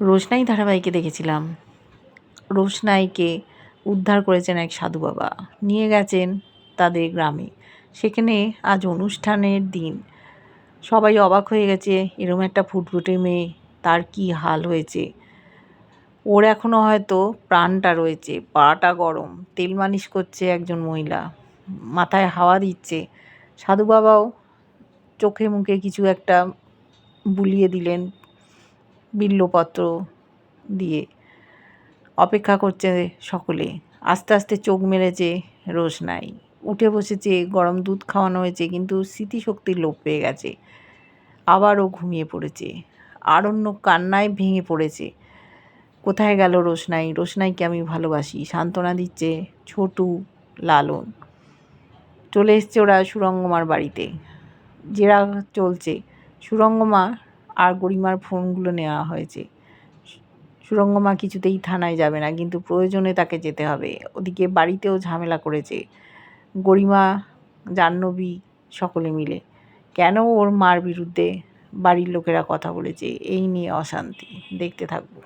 রোশনাই ধারাবাহিকে দেখেছিলাম। রোশনাইকে উদ্ধার করেছেন এক সাধু বাবা। নিয়ে গেছেন তাদের গ্রামে। সেখানে আজ অনুষ্ঠানের দিন। সবাই অবাক হয়ে গেছে, এরম একটা ফুটফুটে মেয়ে, তার কি হাল হয়েছে? ওর এখনও হয়তো প্রাণটা রয়েছে, পাটা গরম, তেল মালিশ করছে একজন মহিলা, মাথায় হাওয়া দিচ্ছে। সাধু বাবাও চোখে মুখে কিছু একটা বুলিয়ে দিলেন বিল্লপত্র দিয়ে অপেক্ষা করছে সকলে। আস্তে আস্তে চোখ মেরেছে রোশনাই। উঠে বসেছে, গরম দুধ খাওয়ানো হয়েছে, কিন্তু স্মৃতিশক্তির লোপ পেয়ে গেছে। আবারও ঘুমিয়ে পড়েছে। আরণ্য কান্নায় ভেঙে পড়েছে। কোথায় গেল রোশনাই? রোশনাইকে আমি ভালোবাসি, সান্ত্বনা দিচ্ছে ছোটু লালন। চলে এসছে ওরা সুরঙ্গমার বাড়িতে। জেরা চলছে। সুরঙ্গমা আর গরিমার ফোনগুলো নেওয়া হয়েছে। সুরঙ্গমা কিছুতেই থানায় যাবে না, কিন্তু প্রয়োজনে তাকে যেতে হবে। ওদিকে বাড়িতেও ঝামেলা করেছে। গরিমা, জাহ্নবী সকলে মিলে। কেন ওর মার বিরুদ্ধে বাড়ির লোকেরা কথা বলেছে? এই নিয়ে অশান্তি। দেখতে থাকব।